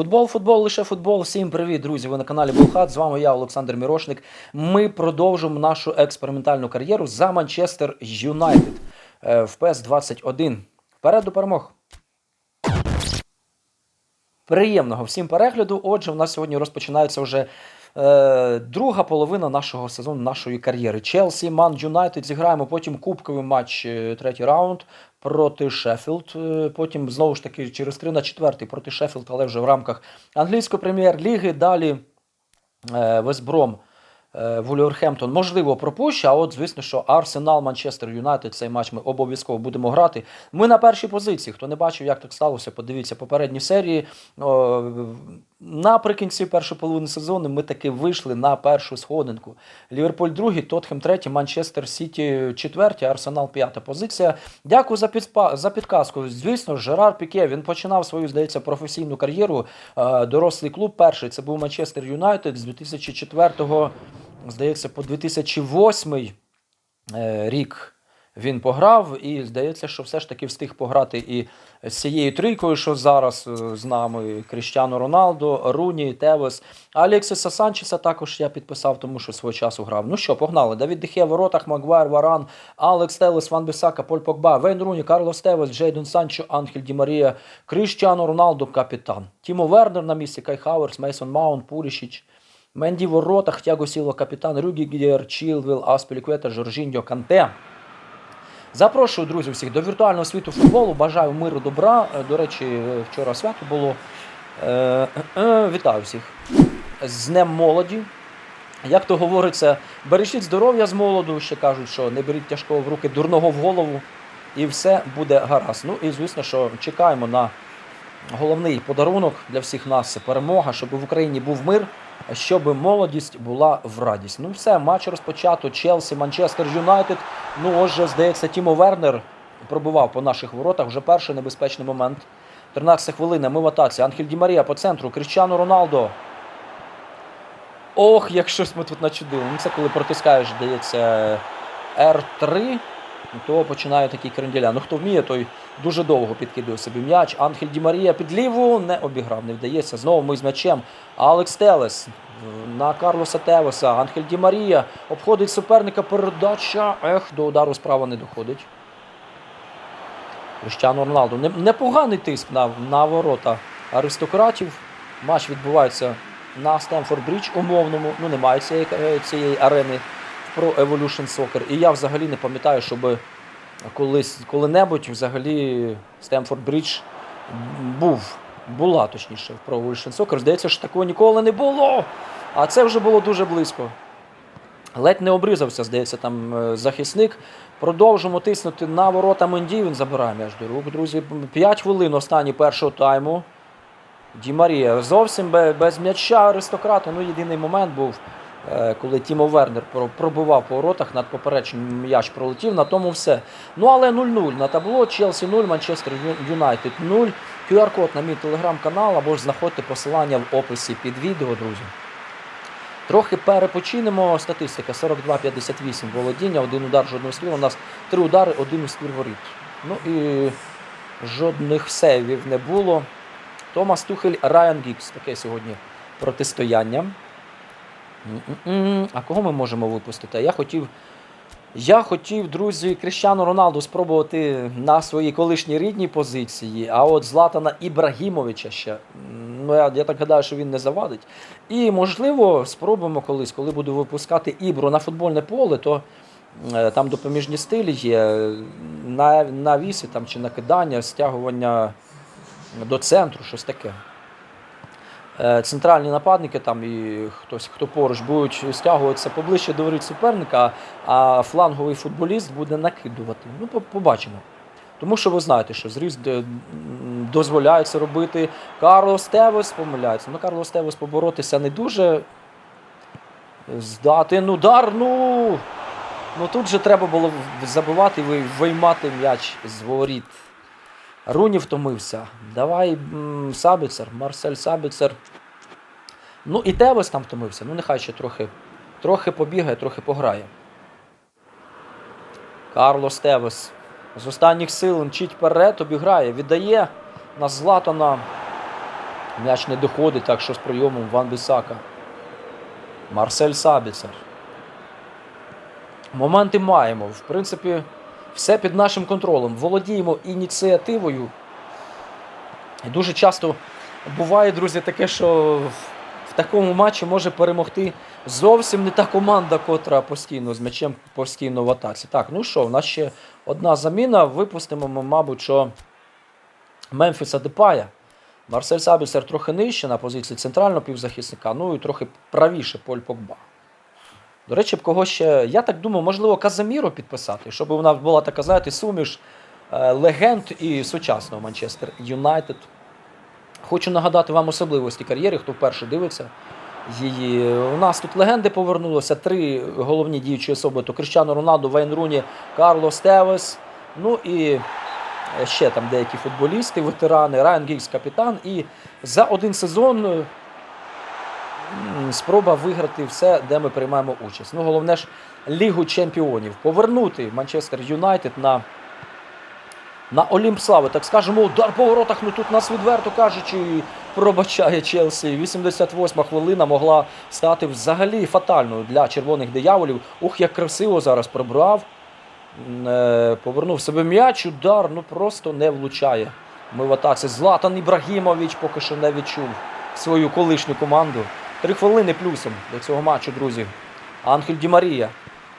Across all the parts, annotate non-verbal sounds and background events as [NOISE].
Футбол, футбол, лише футбол. Всім привіт, друзі! Ви на каналі Болхат. З вами я, Олександр Мірошник. Ми продовжимо нашу експериментальну кар'єру за Манчестер Юнайтед е, в ПС 21. Вперед до перемог! Приємного всім перегляду. Отже, у нас сьогодні розпочинається вже е, друга половина нашого сезону, нашої кар'єри. Челсі, Ман Юнайтед зіграємо. Потім кубковий матч, е, третій раунд проти Шеффілд. Е, Потім знову ж таки через 3 на 4 проти Шеффілд, але вже в рамках англійської прем'єр-ліги. Далі е, Вестбром. е, Вулверхемптон можливо пропущу, а от звісно, що Арсенал, Манчестер Юнайтед цей матч ми обов'язково будемо грати. Ми на першій позиції. Хто не бачив, як так сталося, подивіться попередні серії. Наприкінці першої половини сезону ми таки вийшли на першу сходинку. Ліверпуль другий, Тотхем третій, Манчестер Сіті четвертій, Арсенал п'ята позиція. Дякую за підспа... за підказку. Звісно, Жерар Піке він починав свою, здається, професійну кар'єру. Е, Дорослий клуб перший це був Манчестер Юнайтед з 2004 здається, по 2008 е, рік він пограв, і здається, що все ж таки встиг пограти і з цією трійкою, що зараз е, з нами Кріштіану Роналдо, Руні, Тевес. Алексіса Санчеса також я підписав, тому що свого часу грав. Ну що, погнали. Давід Дехе, воротах, Магуайр, Варан, Алекс Телес, Ван Бісака, Поль Погба, Вейн Руні, Карлос Тевес, Джейдон Санчо, Анхель Ді Марія, Кріштіану Роналдо, капітан. Тімо Вернер на місці, Кай Хаверс, Мейсон Маунт, Пулішіч. Менді в воротах, Тяго Сіло, капітан, Рюгігер, Чілвіл, Аспіліквета, Жоржіньо, Канте. Запрошую, друзі, всіх до віртуального світу футболу. Бажаю миру, добра. Е, До речі, вчора свято було. Е, е, вітаю всіх з Днем молоді. Як то говориться, бережіть здоров'я з молоду, ще кажуть, що не беріть тяжкого в руки, дурного в голову, і все буде гаразд. Ну і звісно, що чекаємо на головний подарунок для всіх нас перемога, щоб в Україні був мир, щоб молодість була в радість. Ну все, матч розпочато. Челсі, Манчестер Юнайтед. Ну, отже, здається, Тімо Вернер пробував по наших воротах. Вже перший небезпечний момент. 13 хвилина. Ми в атаці. Анхель Ді Марія по центру. Кріщану Роналдо. Ох, як щось ми тут начудили. Ну, це коли протискаєш, здається, R3, то починає такий кренделя. Ну хто вміє, той дуже довго підкидує собі м'яч. Анхель Ді Марія під ліву не обіграв, не вдається. Знову ми з м'ячем. Алекс Телес на Карлоса Тевеса. Анхель Ді Марія обходить суперника. Передача. Ех, до удару справа не доходить. Кріштіану Роналду. Непоганий тиск на, на ворота аристократів. Матч відбувається на Стемфорд Брідж умовному. Ну, немає цієї, е, цієї арени Pro Evolution Soccer. І я взагалі не пам'ятаю, щоб колись коли-небудь взагалі Стемфорд Брідж був. Була точніше в Pro Evolution Soccer. Здається, що такого ніколи не було. А це вже було дуже близько. Ледь не обрізався, здається, там е, захисник. Продовжимо тиснути на ворота Менді. Він забирає м'яч до рук. Друзі, 5 хвилин останні першого тайму. Ді Марія зовсім без м'яча аристократи. Ну, єдиний момент був, коли Тімо Вернер пробував по воротах, над поперечним м'яч пролетів. На тому все. Ну, але 0-0 на табло. Челсі 0, Манчестер Юнайтед 0. QR-код на мій телеграм-канал або ж знаходьте посилання в описі під відео, друзі. Трохи перепочинемо. Статистика 42-58 володіння, один удар, жодного ствір. У нас три удари, один ствір воріт. Ну і жодних сейвів не було. Томас Тухель, Райан Гікс. Таке сьогодні протистояння. А кого ми можемо випустити? Я хотів. Я хотів, друзі, Кріщану Роналду спробувати на своїй колишній рідній позиції, а от Златана Ібрагімовича ще. Ну, я, я так гадаю, що він не завадить. І, можливо, спробуємо колись, коли буду випускати Ібру на футбольне поле, то е, там допоміжні стилі є на, навіси там, чи накидання, стягування до центру, щось таке. Е, Центральні нападники там і хтось, хто поруч, будуть стягуватися поближче до воріт суперника, а фланговий футболіст буде накидувати. Ну, побачимо. Тому що ви знаєте, що зріст е, м, дозволяє це робити. Карлос Тевес помиляється. Ну, Карлос Тевес поборотися не дуже. Здати ну, удар, ну. Ну тут же треба було забивати і виймати м'яч з воріт. Руні втомився. Давай Сабіцер, Марсель Сабіцер. Ну і Тевес там втомився. Ну нехай ще трохи, трохи побігає, трохи пограє. Карлос Тевес з останніх сил мчить вперед, обіграє, віддає на Златана. М'яч не доходить, так що з прийомом Ван Бісака. Марсель Сабіцер. Моменти маємо. В принципі, все під нашим контролем. Володіємо ініціативою. І дуже часто буває, друзі, таке, що в- такому матчі може перемогти зовсім не та команда, котра постійно з м'ячем постійно в атаці. Так, ну що, в нас ще одна заміна. Випустимо ми, мабуть, що Мемфіса Депая. Марсель Сабісер трохи нижче на позиції центрального півзахисника, ну і трохи правіше Поль Погба. До речі, б кого ще. Я так думаю, можливо, Казаміро підписати, щоб нас була така, знаєте, суміш е, легенд і сучасного Манчестер Юнайтед. Хочу нагадати вам особливості кар'єри, хто вперше дивиться її. У нас тут легенди повернулося. Три головні діючі особи: то Кріщано Роналду, Вейн Руні, Карлос Тевес. Ну і ще там деякі футболісти, ветерани, Райан Гіггс капітан. І за один сезон е, спроба виграти все, де ми приймаємо участь. Ну, головне ж Лігу чемпіонів. Повернути Манчестер Юнайтед на, на Олімп Слави. Так скажемо, удар по воротах. Ну тут нас відверто кажучи, пробачає Челсі. 88-ма хвилина могла стати взагалі фатальною для червоних дияволів. Ух, як красиво зараз прибрав. Е, Повернув себе м'яч, удар, ну просто не влучає. Ми в атаці. Златан Ібрагімович поки що не відчув свою колишню команду. Три хвилини плюсом до цього матчу, друзі. Анхель Ді Марія.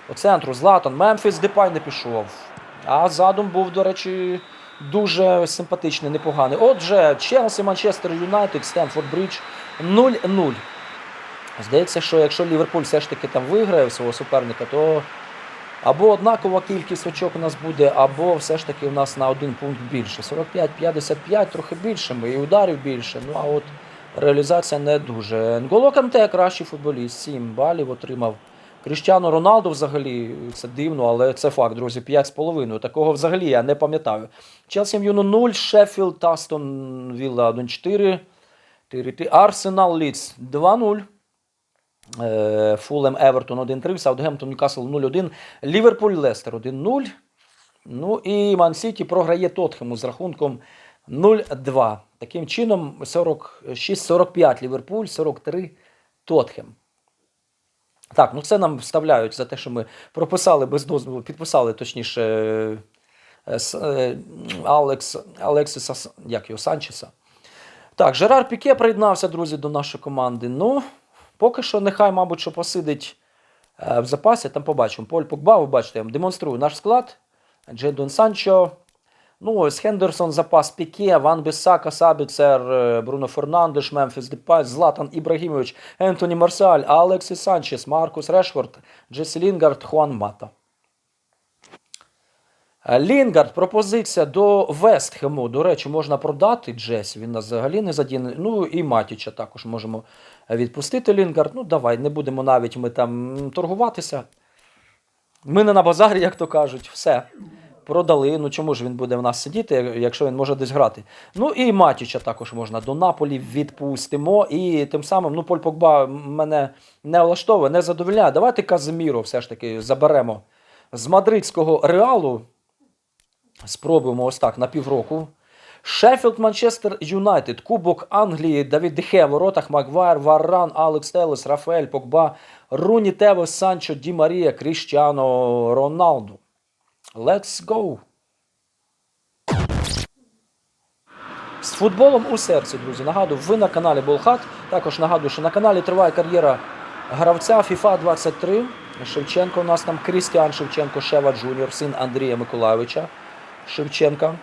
По центру Златан. Мемфіс Депай не пішов. А задум був, до речі, дуже симпатичний, непоганий. Отже, Челсі, Манчестер Юнайтед, Стенфорд Бридж 0-0. Здається, що якщо Ліверпуль все ж таки там виграє свого суперника, то або однакова кількість очок у нас буде, або все ж таки у нас на один пункт більше. 45-55, трохи більше, і ударів більше. Ну а от реалізація не дуже. Нголо Канте кращий футболіст, 7 балів отримав. Кріштіану Роналду взагалі це дивно, але це факт, друзі, 5,5. Такого взагалі я не пам'ятаю. Челсі М'юну 0, Шеффілд, Астон Вілла 1-4. Арсенал Ліц 2-0. Е, Фулем Евертон 1-3, Саутгемптон Ньюкасл 0-1, Ліверпуль Лестер 1-0. Ну і Ман Сіті програє Тотхему з рахунком 0-2. Таким чином 46-45 Ліверпуль, 43 Тотхем. Так, ну це нам вставляють за те, що ми прописали без дозволу, підписали точніше е, е, Алекс, Алексіса С- як його, Санчеса. Так, Жерар Піке приєднався, друзі, до нашої команди. Ну, поки що, нехай, мабуть, що посидить е, в запасі, там побачимо. Поль Погба, ви бачите, я вам демонструю наш склад. Джейдон Санчо. Ну, ось Хендерсон, запас Піке, Ван Бісака, Сабіцер, е, Бруно Фернандеш, Мемфіс Депай, Златан Ібрагімович, Ентоні Марсіаль, Алексіс Санчес, Маркус Решфорд, Джесі Лінгард, Хуан Мата. Е, Лінгард, пропозиція до Вестхему. До речі, можна продати Джесі. Він нас взагалі не задіне. Ну і Матіча також можемо відпустити Лінгард. Ну, давай, не будемо навіть ми там торгуватися. Ми не на базарі, як то кажуть, все. Продали. Ну чому ж він буде в нас сидіти, якщо він може десь грати? Ну і Матіча також можна до Наполі відпустимо. І тим самим, ну, Поль Погба мене не влаштовує, не задовольняє. Давайте Казиміро все ж таки заберемо з мадридського реалу. Спробуємо ось так на півроку. Шеффілд Манчестер Юнайтед, Кубок Англії, Давід Дехе, воротах Магуайр, Варран, Алекс Телес, Рафаель, Погба, Руні Тевес, Санчо, Ді Марія, Кріштіано Роналду. Let's go! З футболом у серці, друзі. Нагадую, ви на каналі Болхат. Також нагадую, що на каналі триває кар'єра гравця FIFA 23. Шевченко у нас там Крістіан Шевченко, Шева Джуніор, син Андрія Миколайовича Шевченка.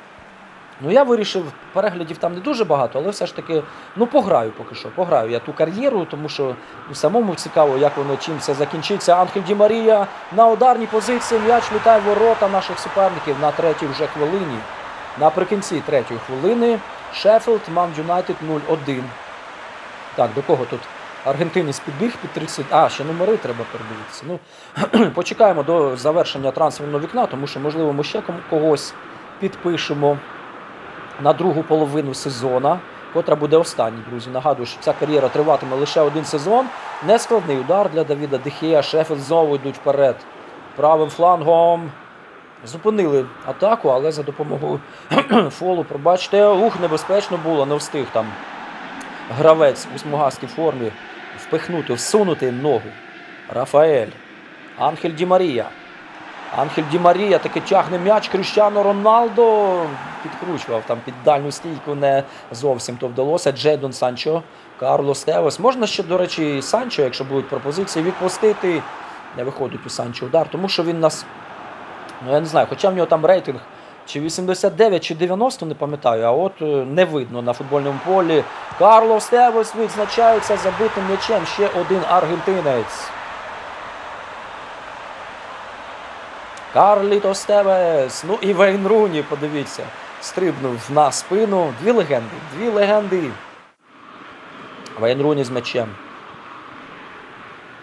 Ну, я вирішив, переглядів там не дуже багато, але все ж таки, ну, пограю поки що. Пограю я ту кар'єру, тому що самому цікаво, як воно чим все закінчиться. Анхель Ді Марія на ударній позиції. М'яч літає ворота наших суперників на третій вже хвилині. Наприкінці третьої хвилини Шеффілд, Ман Юнайтед 0-1. Так, до кого тут? Аргентинець підбіг під 30. А, ще номери треба передивитися. Ну, [CLEARS THROAT] почекаємо до завершення трансферного вікна, тому що, можливо, ми ще когось підпишемо на другу половину сезона, котра буде останній, друзі. Нагадую, що ця кар'єра триватиме лише один сезон. Нескладний удар для Давіда Дехея. Шеффілд знову йдуть вперед. Правим флангом. Зупинили атаку, але за допомогою [CLEARS THROAT] фолу, пробачте, ух, небезпечно було, не встиг там. гравець у смугастій формі впихнути, всунути ногу. Рафаель. Анхель Ді Марія. Анхель Ді Марія таки тягне м'яч. Кріштіано Роналдо підкручував там під дальню стійку, не зовсім то вдалося. Джейдон Санчо, Карлос Тевес. Можна ще, до речі, Санчо, якщо будуть пропозиції, відпустити. Не виходить у Санчо удар, тому що він нас. Ну, я не знаю, хоча в нього там рейтинг чи 89, чи 90, не пам'ятаю, а от е, не видно на футбольному полі. Карлос Тевес відзначається забитим м'ячем. Ще один аргентинець. Карлітос Тевес. Ну і Вейн Руні, подивіться, стрибнув на спину. Дві легенди. Дві легенди. Вейн Руні з м'ячем.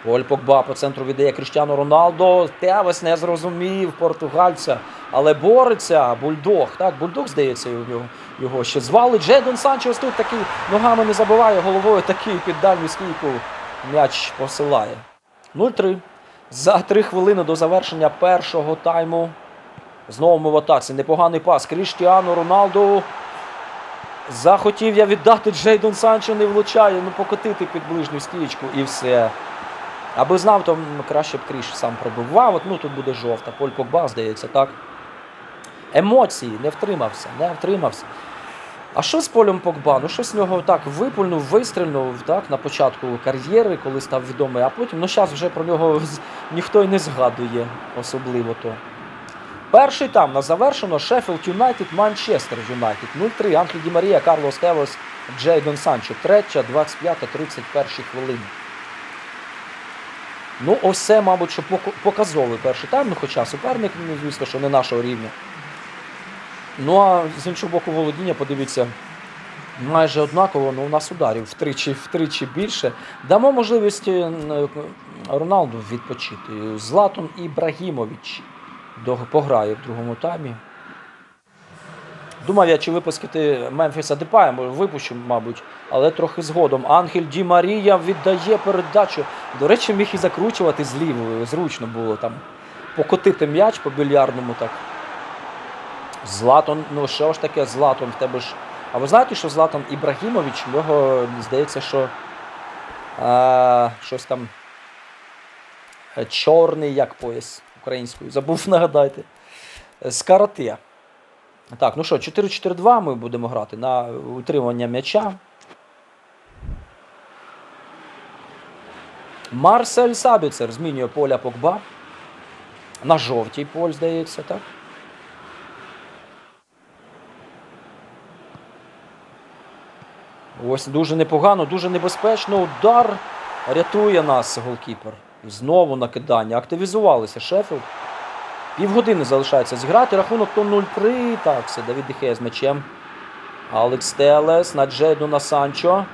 Поль Погба по центру віддає Кріштіану Роналдо. Тевес не зрозумів португальця, але бореться. Бульдог. Так, бульдог, здається, у нього його ще звали. Джейдон Санчес тут такий ногами не забиває, головою такий під дальню стійку м'яч посилає. 0-3. За три хвилини до завершення першого тайму. Знову ми в атаці. Непоганий пас. Кріштіану Роналду. Захотів я віддати Джейдон Санчо не влучає. Ну покотити під ближню стічку і все. Аби знав, то краще б Кріш сам пробивав. От, ну тут буде жовта. Поль Погба, здається, так. Емоції не втримався, не втримався. А що з Полем Погба? Ну щось з нього так випульнув, вистрільнув так, на початку кар'єри, коли став відомий, а потім, ну зараз вже про нього ніхто й не згадує особливо то. Перший там на завершено Шеффілд Юнайтед, Манчестер Юнайтед. 0-3. Анхель Ді Марія, Карлос Тевес, Джейдон Санчо. Третя, 25-31 хвилини. Ну, ось це, мабуть, що показовий перший тайм, ну, хоча суперник, ну, звісно, що не нашого рівня. Ну а з іншого боку, володіння, подивіться, майже однаково, ну у нас ударів втричі, втричі більше. Дамо можливість е, Роналду відпочити. Златон Ібрагімович пограє в другому таймі. Думав я, чи випустити Мемфіса Депая, випущу, мабуть, але трохи згодом. Ангель Ді Марія віддає передачу. До речі, міг і закручувати з лівою. Зручно було там покотити м'яч по більярдному так. Златон, ну що ж таке Златон в тебе ж. А ви знаєте, що Златан Ібрагімович, в нього здається, що а, щось там е, чорний як пояс українською. Забув [LAUGHS] нагадайте. Е, З. Так, ну що, 4-4-2 ми будемо грати на утримання м'яча. Марсель Сабіцер змінює поля Погба. На жовтій поль, здається, так? Ось дуже непогано, дуже небезпечно. Удар рятує нас голкіпер. Знову накидання. Активізувалися Шеффілд. Півгодини залишається зіграти. Рахунок то 0-3. Так, все, Давід Дехея з м'ячем. Алекс Телес на Джейдона Санчо.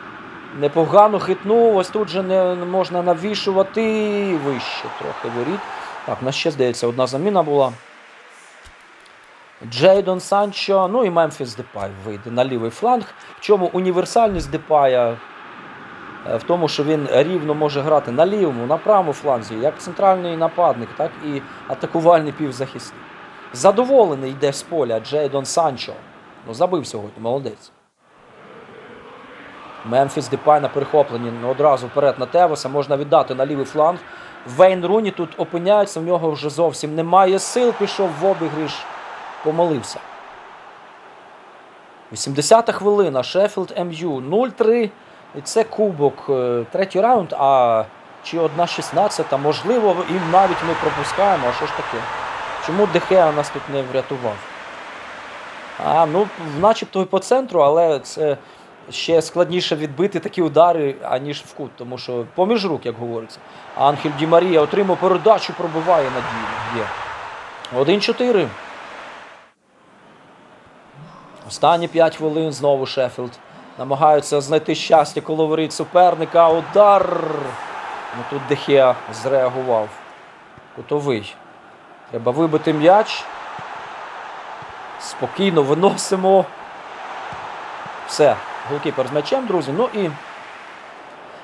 Непогано хитнув. Ось тут же не можна навішувати. Вище трохи воріт. Так, у нас ще, здається, одна заміна була. Джейдон Санчо, ну і Мемфіс Депай вийде на лівий фланг. В чому універсальність Депая? Е, В тому, що він рівно може грати на лівому, на правому фланзі, як центральний нападник, так і атакувальний півзахисник. Задоволений йде з поля Джейдон Санчо. Ну, забив сьогодні, молодець. Мемфіс Депай на перехопленні ну, одразу вперед на Тевеса, можна віддати на лівий фланг. Вейн Руні тут опиняється, в нього вже зовсім немає сил, пішов в обігріш, помолився. 80-та хвилина, Шеффілд МЮ 0-3. І це кубок, е, третій раунд, а чи одна 16 можливо, і навіть ми пропускаємо, а що ж таке? Чому Дехеа нас тут не врятував? А, ну, начебто і по центру, але це ще складніше відбити такі удари, аніж в кут, тому що поміж рук, як говориться. Анхель Ді Марія отримав передачу, пробиває надію. Є. 1-4. Останні 5 хвилин знову Шеффілд. Намагаються знайти щастя коло воріт суперника. Удар. Ну тут Дехеа зреагував. Кутовий. Треба вибити м'яч. Спокійно виносимо. Все. Голкіпер з м'ячем, друзі. Ну і.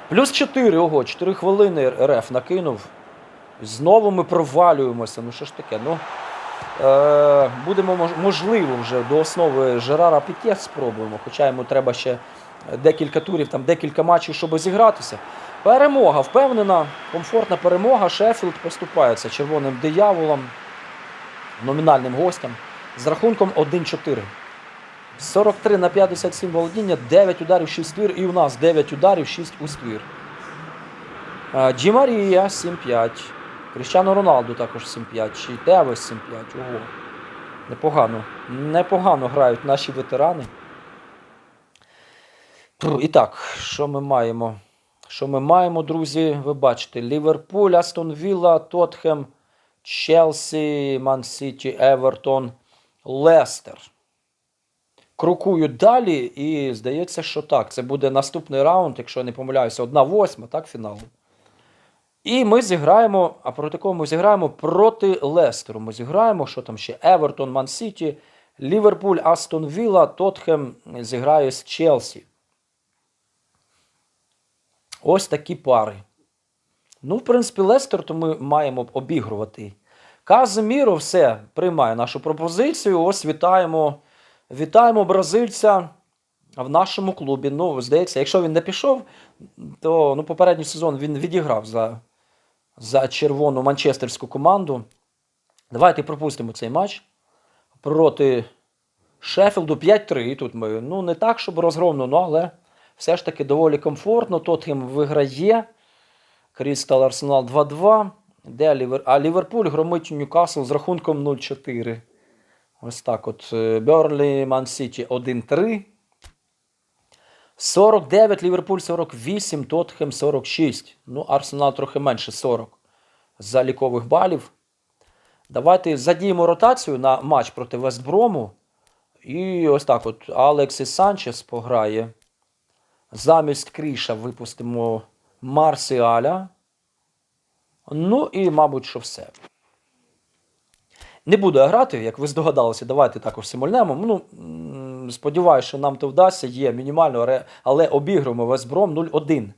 Плюс 4. Ого, 4 хвилини РФ накинув. Знову ми провалюємося. Ну що ж таке? Ну. Е, будемо можливо вже до основи Жерара Піке спробуємо, хоча йому треба ще декілька турів, там декілька матчів, щоб зігратися. Перемога впевнена, комфортна перемога. Шеффілд поступається червоним дияволом, номінальним гостям з рахунком 1-4. 43 на 57 володіння, 9 ударів, 6 ствір, і у нас 9 ударів, 6 у ствір. Е, Ді Марія 7-5. Кріщано Роналду також 7-5. Чи Тевес 7-5. Ого. Непогано. Непогано грають наші ветерани. І так, що ми маємо? Що ми маємо, друзі? Ви бачите: Ліверпуль, Астон Вілла, Тотхем, Челсі, Ман Сіті, Евертон, Лестер. Крокують далі, і здається, що так. Це буде наступний раунд, якщо я не помиляюся, одна восьма, так, фіналу. І ми зіграємо, а проти кого ми зіграємо? Проти Лестеру. Ми зіграємо, що там ще? Евертон, Ман Сіті, Ліверпуль, Астон Вілла, Тотхем зіграє з Челсі. Ось такі пари. Ну, в принципі, Лестер, то ми маємо обігрувати. Казиміро все приймає нашу пропозицію. Ось вітаємо, вітаємо бразильця в нашому клубі. Ну, здається, якщо він не пішов, то ну, попередній сезон він відіграв за, за червону манчестерську команду. Давайте пропустимо цей матч проти Шеффілду 5-3. Тут ми ну, не так, щоб розгромно, ну, але все ж таки доволі комфортно. Тоттенхем виграє. Крістал Арсенал 2-2. Де Лівер... А Ліверпуль громить Ньюкасл з рахунком 0-4. Ось так от. Берлі Ман Сіті 1-3. 49, Ліверпуль 48, Тоттенхем 46. Ну, Арсенал трохи менше 40 залікових балів. Давайте задіємо ротацію на матч проти Вестброму. І ось так от Алексіс Санчес пограє. Замість Кріша випустимо Марсіаля. Ну і, мабуть, що все. Не буду я грати, як ви здогадалися, давайте також симульнемо. Ну, сподіваюся, що нам то вдасться. Є мінімально, але обігруємо Вестбром 0-1.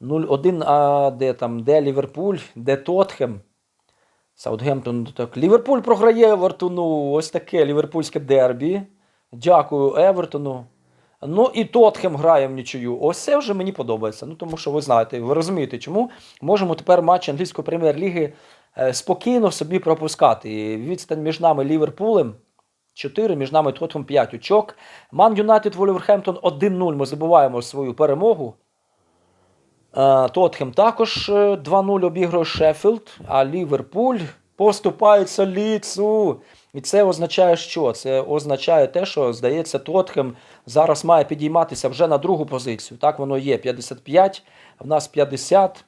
0-1, а де там, де Ліверпуль, де Тотхем. Саутгемптон. Так. Ліверпуль програє Евертону. Ось таке ліверпульське дербі. Дякую Евертону. Ну і Тотхем грає в нічию. Ось це вже мені подобається. Ну тому що ви знаєте, ви розумієте, чому можемо тепер матч англійської прем'єр-ліги е, спокійно собі пропускати. Відстань між нами Ліверпулем 4, між нами Тотхем 5 очок. Ман Юнайтед Волверхемптон 1-0. Ми забуваємо свою перемогу. Е, Тотхем також е, 2-0 обігрує Шеффілд, а Ліверпуль поступається ліцу. І це означає що? Це означає те, що, здається, Тотхем зараз має підійматися вже на другу позицію. Так воно є 55, в нас 50,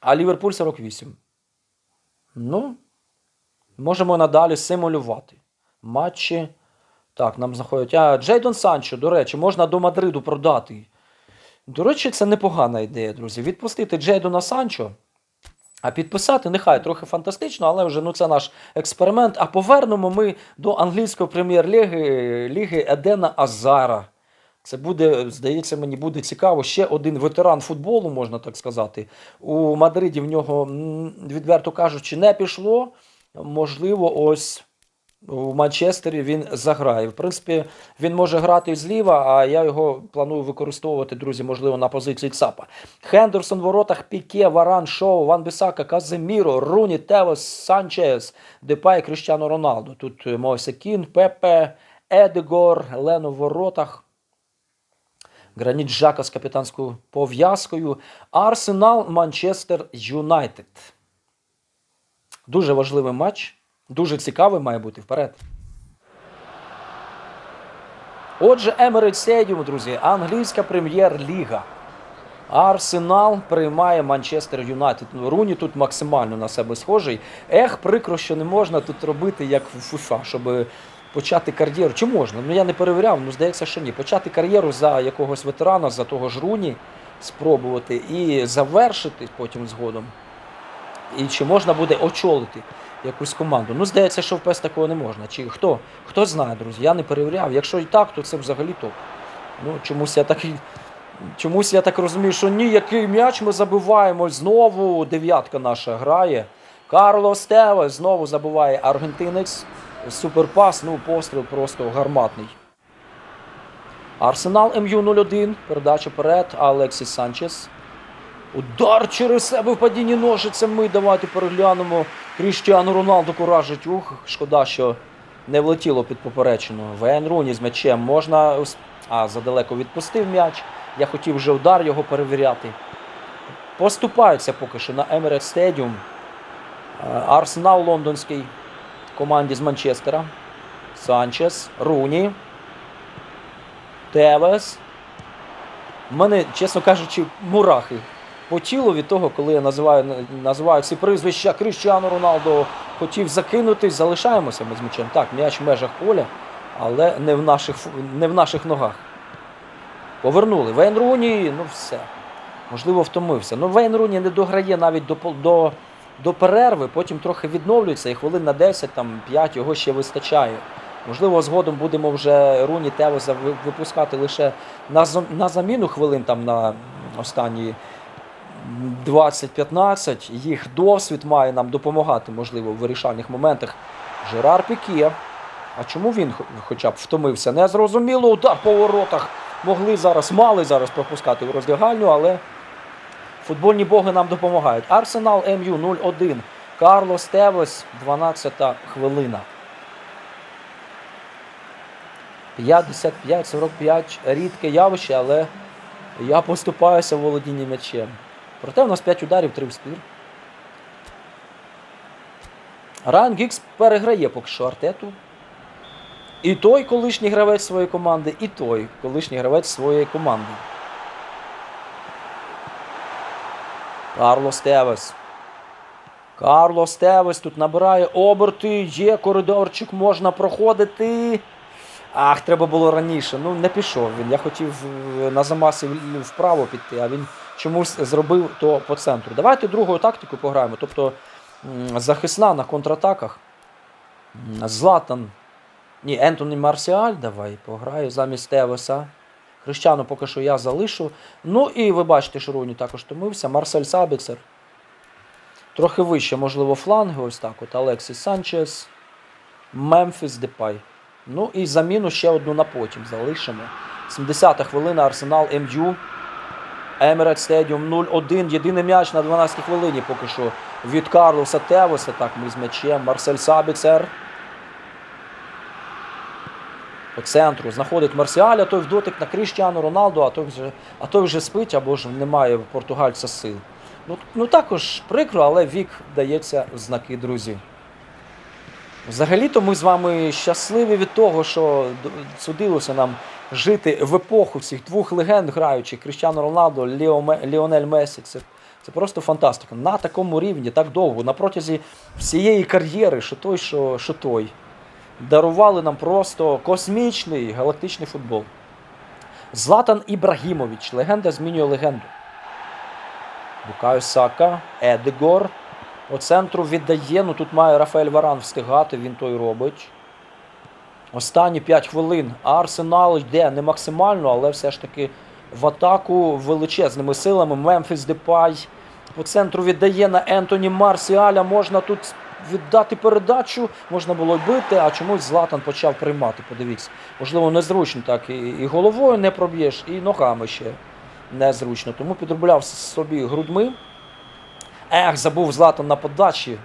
а Ліверпуль 48. Ну, можемо надалі симулювати матчі. Так, нам заходять. А Джейдон Санчо, до речі, можна до Мадриду продати. До речі, це непогана ідея, друзі. Відпустити Джейдона Санчо, а підписати, нехай трохи фантастично, але вже ну, це наш експеримент. А повернемо ми до англійської прем'єр-ліги ліги Едена Азара. Це буде, здається, мені буде цікаво. Ще один ветеран футболу, можна так сказати. У Мадриді в нього, відверто кажучи, не пішло. Можливо, ось у Манчестері він заграє. В принципі, він може грати зліва, а я його планую використовувати, друзі, можливо, на позиції ЦАПа. Хендерсон в воротах, Піке, Варан, Шоу, Ван Бісака, Казиміро, Руні, Тевес, Санчес, Депай, Кріштіано Роналду. Тут е, Мойсе Кін, Пепе, Едегор, Лено в воротах. Граніт Жака з капітанською пов'язкою. Арсенал, Манчестер Юнайтед. Дуже важливий матч. Дуже цікавий має бути вперед. Отже, Emirates Stadium, друзі, англійська прем'єр-ліга. Арсенал приймає Манчестер Юнайтед. Ну, Руні тут максимально на себе схожий. Ех, прикро, що не можна тут робити, як в ФУФА, щоб почати кар'єру. Чи можна? Ну я не перевіряв, ну здається, що ні. Почати кар'єру за якогось ветерана, за того ж Руні, спробувати і завершити потім згодом. І чи можна буде очолити якусь команду? Ну, здається, що в ПЕС такого не можна. Чи хто? Хто знає, друзі? Я не перевіряв. Якщо і так, то це взагалі топ. Ну, чомусь я так, чомусь я так розумію, що ні, який м'яч ми забиваємо. Знову дев'ятка наша грає. Карлос Тевес знову забуває аргентинець. Суперпас, ну постріл просто гарматний. Арсенал МЮ-01. Передача вперед. Алексіс Санчес. Удар через себе в падінні ножицями. Давайте переглянемо. Кріштіану Роналду куражить. Ух, шкода, що не влетіло під поперечину. Вейн Руні з м'ячем можна. А, задалеко відпустив м'яч. Я хотів вже удар його перевіряти. Поступаються поки що на Emirates Stadium. Е, Арсенал лондонський команді з Манчестера. Санчес, Руні. Тевес. У мене, чесно кажучи, мурахи по тілу від того, коли я називаю, називаю ці прізвища Кріщану Роналдо. Хотів закинути, залишаємося ми з м'ячем. Так, м'яч в межах поля, але не в наших, не в наших ногах. Повернули. Вейн Руні, ну все. Можливо, втомився. Ну, Вейн Руні не дограє навіть до, до, до перерви, потім трохи відновлюється, і хвилин на 10, там 5 його ще вистачає. Можливо, згодом будемо вже Руні Тевеса ви- випускати лише на, на заміну хвилин там на останні 20-15. Їх досвід має нам допомагати, можливо, в вирішальних моментах. Жерар Піке. А чому він хоча б втомився? Не зрозуміло, удар по воротах. Могли зараз, мали зараз пропускати в роздягальню, але футбольні боги нам допомагають. Арсенал МЮ 0-1. Карлос Тевес, 12 хвилина. 55-45 рідке явище, але я поступаюся в володінні м'ячем. Проте в нас 5 ударів, 3 в спір. Райан Гікс переграє поки що Артету. І той колишній гравець своєї команди, і той колишній гравець своєї команди. Карлос Тевес. Карлос Тевес тут набирає оберти, є коридорчик, можна проходити. Ах, треба було раніше. Ну, не пішов він. Я хотів е, на замасі вправо піти, а він чомусь зробив то по центру. Давайте другою тактикою пограємо. Тобто захисна на контратаках. Златан. Ні, Ентоні Марсіаль, давай пограю замість Тевеса. Хрещану поки що я залишу. Ну і ви бачите, що Руні також томився. Марсель Сабіксер. Трохи вище, можливо, фланги. Ось так. От Алексіс Санчес. Мемфіс Депай. Ну і заміну ще одну на потім залишимо. 70-та хвилина Арсенал МЮ. Emirates Stadium 0-1. Єдиний м'яч на 12-й хвилині поки що від Карлоса Тевеса. Так, ми з м'ячем. Марсель Сабіцер. По центру знаходить Марсіаля, той в дотик на Кріштіану Роналду, а той вже, а той вже спить або ж немає португальця сил. Ну, ну також прикро, але вік дається в знаки, друзі. Взагалі-то ми з вами щасливі від того, що судилося нам жити в епоху цих двох легенд граючих Кріштіану Роналдо, Ліо, Ліонель Месі. Це, це просто фантастика. На такому рівні, так довго, на протязі всієї кар'єри, що той, що, що той. Дарували нам просто космічний галактичний футбол. Златан Ібрагімович. Легенда змінює легенду. Букаю Сака, Едегор. По центру віддає. Ну тут має Рафаель Варан встигати, він той робить. Останні 5 хвилин. А Арсенал йде не максимально, але все ж таки в атаку величезними силами. Мемфіс Депай по центру віддає на Ентоні Марсіаля. Можна тут віддати передачу, можна було й бити, а чомусь Златан почав приймати. Подивіться. Можливо, незручно так. І, головою не проб'єш, і ногами ще незручно. Тому підробляв собі грудьми. Ех, забув Златан на подачі.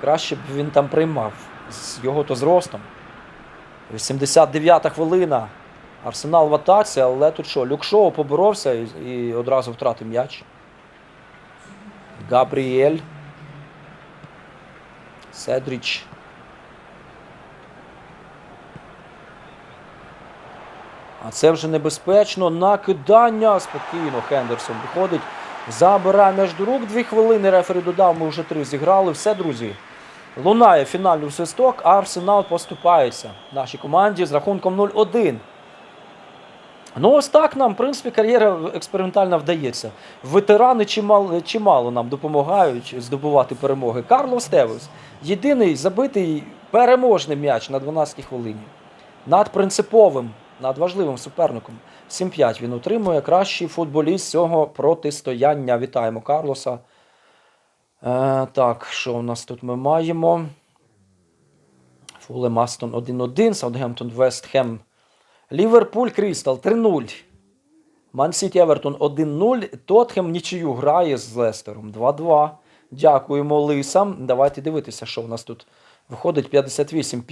Краще б він там приймав з його то зростом. 89-та хвилина. Арсенал в атаці, але тут що, Люкшоу поборовся і, і одразу втратив м'яч. Габріель. Седріч. А це вже небезпечно. Накидання. Спокійно Хендерсон виходить. Забирає м'яч рук. Дві хвилини рефері додав, ми вже три зіграли. Все, друзі. Лунає фінальний свисток, а Арсенал поступається нашій команді з рахунком 0-1. Ну, ось так нам, в принципі, кар'єра експериментальна вдається. Ветерани чимало, чимало нам допомагають здобувати перемоги. Карлос Тевес єдиний забитий переможний м'яч на 12-й хвилині. Над принциповим, над важливим суперником. 7-5 він отримує кращий футболіст цього протистояння. Вітаємо Карлоса. Е, так, що у нас тут ми маємо? Фулем Астон 1-1, Саутгемптон Вест Хем. Ліверпуль Крістал 3-0. Мансіті Евертон 1-0. Тотхем нічию грає з Лестером 2-2. Дякуємо лисам. Давайте дивитися, що у нас тут виходить 58.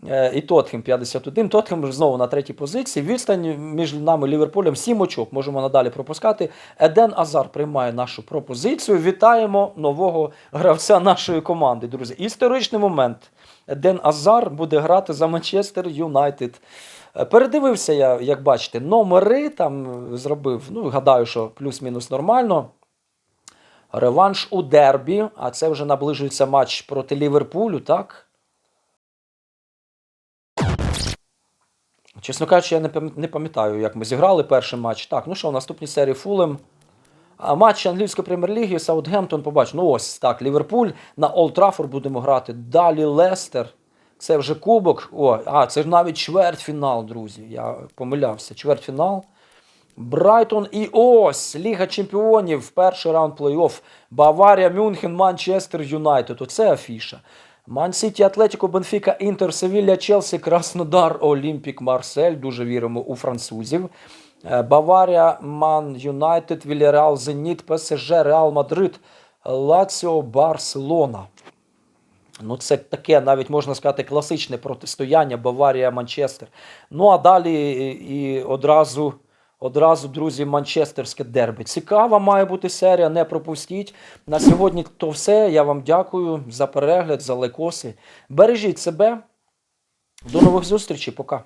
51. Е, І Тотхем 51. Тотхем знову на третій позиції. Відстань між нами Ліверпулем 7 очок. Можемо надалі пропускати. Еден Азар приймає нашу пропозицію. Вітаємо нового гравця нашої команди, друзі. Історичний момент. Еден Азар буде грати за Манчестер Юнайтед. Е, Передивився я, як бачите, номери там зробив. Ну, гадаю, що плюс-мінус нормально. Реванш у дербі, а це вже наближується матч проти Ліверпулю, так? Чесно кажучи, я не пам'ятаю, як ми зіграли перший матч. Так, ну що, в наступній серії Фулем. А матч англійської прем'єр-ліги Саутгемптон побачив. Ну ось так, Ліверпуль на Олд Траффорд будемо грати. Далі Лестер. Це вже кубок. О, а, це ж навіть чвертьфінал, друзі. Я помилявся. Чвертьфінал. Брайтон і ось Ліга Чемпіонів, перший раунд плей-офф. Баварія, Мюнхен, Манчестер Юнайтед. Оце афіша. Ман Сіті, Атлетіко, Бенфіка, Інтер, Севілля, Челсі, Краснодар, Олімпік, Марсель. Дуже віримо у французів. Е, Баварія, Ман Юнайтед, Вільяреал, Зеніт, ПСЖ, Реал Мадрид, Лаціо, Барселона. Ну, це таке, навіть можна сказати, класичне протистояння Баварія-Манчестер. Ну, а далі і, і одразу, одразу, друзі, Манчестерське дербі. Цікава має бути серія, не пропустіть. На сьогодні то все. Я вам дякую за перегляд, за лайкоси. Бережіть себе. До нових зустрічей, пока.